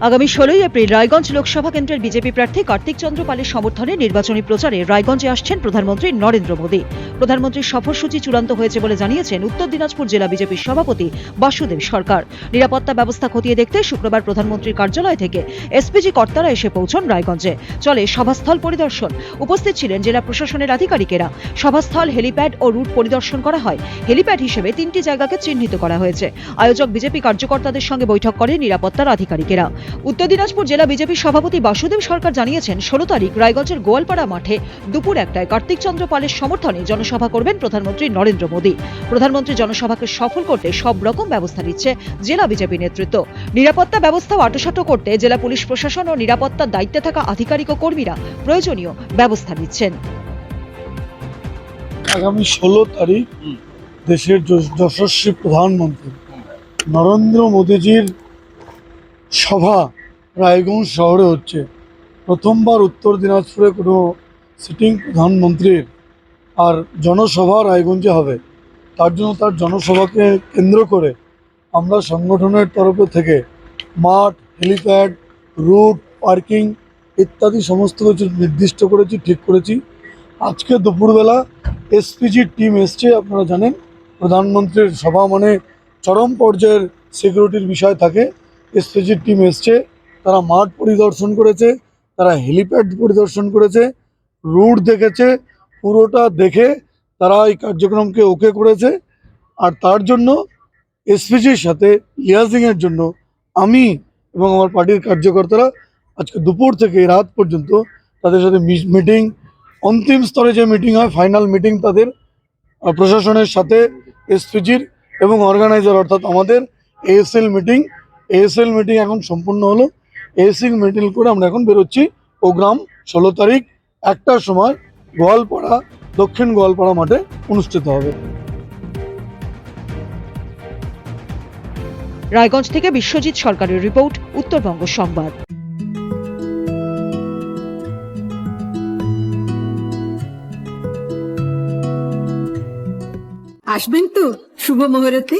আগামী ষোলোই এপ্রিল রায়গঞ্জ লোকসভা কেন্দ্রের বিজেপি প্রার্থী কার্তিক চন্দ্র পালের সমর্থনে নির্বাচনী প্রচারে রায়গঞ্জে আসছেন প্রধানমন্ত্রী নরেন্দ্র মোদী। প্রধানমন্ত্রীর সফরসূচি চূড়ান্ত হয়েছে বলে জানিয়েছেন উত্তর দিনাজপুর জেলা বিজেপির সভাপতি বাসুদেব সরকার। নিরাপত্তা ব্যবস্থা খতিয়ে দেখতে শুক্রবার প্রধানমন্ত্রীর কার্যালয় থেকে এসপিজি কর্তারা এসে পৌঁছন রায়গঞ্জে। চলে সভাস্থল পরিদর্শন। উপস্থিত ছিলেন জেলা প্রশাসনের আধিকারিকেরা। সভাস্থল, হেলিপ্যাড ও রুট পরিদর্শন করা হয়। হেলিপ্যাড হিসেবে তিনটি জায়গাকে চিহ্নিত করা হয়েছে। আয়োজক বিজেপি কার্যকর্তাদের সঙ্গে বৈঠক করে নিরাপত্তার আধিকারিকেরা। উত্তর দিনাজপুর জেলা বিজেপি সভাপতি বাসুদেব সরকার জানিয়েছেন ষোলো তারিখ রায়গঞ্জের গোয়ালপাড়া মাঠে দুপুর একটায় কার্তিক চন্দ্র পালের সমর্থনে জনসভা করবেন প্রধানমন্ত্রী নরেন্দ্র মোদী। প্রধানমন্ত্রী জনসভাকে সফল করতে সব রকম ব্যবস্থা নিচ্ছে জেলা বিজেপি নেতৃত্ব। নিরাপত্তা ব্যবস্থাও আটোসাটো করতে জেলা পুলিশ প্রশাসন ও নিরাপত্তার দায়িত্বে থাকা আধিকারিক ও কর্মীরা প্রয়োজনীয় ব্যবস্থা নিচ্ছেন। আগামী ষোলো তারিখ দেশের যশস্বী প্রধানমন্ত্রী নরেন্দ্র মোদীজির সভা রায়গঞ্জ শহরে হচ্ছে। প্রথমবার উত্তর দিনাজপুরে কোনো সিটিং প্রধানমন্ত্রীর আর জনসভা রায়গঞ্জে হবে। তার জন্য তার জনসভাকে কেন্দ্র করে আমরা সংগঠনের তরফে থেকে মাঠ, হেলিপ্যাড, রুট, পার্কিং ইত্যাদি সমস্ত কিছু নির্দিষ্ট করেছি, ঠিক করেছি। আজকে দুপুরবেলা এসপিজির টিম এসছে, আপনারা জানেন। প্রধানমন্ত্রীর সভা মানে চরম পর্যায়ের সিকিউরিটির বিষয় থাকে। এসপিজির টিম এসছে, তারা মাঠ পরিদর্শন করেছে, তারা হেলিপ্যাড পরিদর্শন করেছে রুট দেখেছে, পুরোটা দেখে তারা এই কার্যক্রমকে ওকে করেছে। আর তার জন্য এসপিজির সাথে লিয়াজিংয়ের জন্য আমি এবং আমার পার্টির কার্যকর্তারা আজকে দুপুর থেকে রাত পর্যন্ত তাদের সাথে মিটিং অন্তিম স্তরে যে মিটিং হয় ফাইনাল মিটিং তাদের প্রশাসনের সাথে এসপিজির এবং অর্গানাইজার অর্থাৎ আমাদের এএসএল মিটিং এএসএল মিটিং এখন সম্পূর্ণ হলো। এএসএল মিটিং করে আমরা এখন বেরোচ্ছি। প্রোগ্রাম ষোলো তারিখ একটার সময় গোয়ালপাড়া দক্ষিণ গোয়ালপাড়া মাঠে অনুষ্ঠিত হবে। রায়গঞ্জ থেকে বিশ্বজিৎ সরকারের রিপোর্ট উত্তরবঙ্গ সংবাদ। আসবেন তো শুভ মুহূর্তে।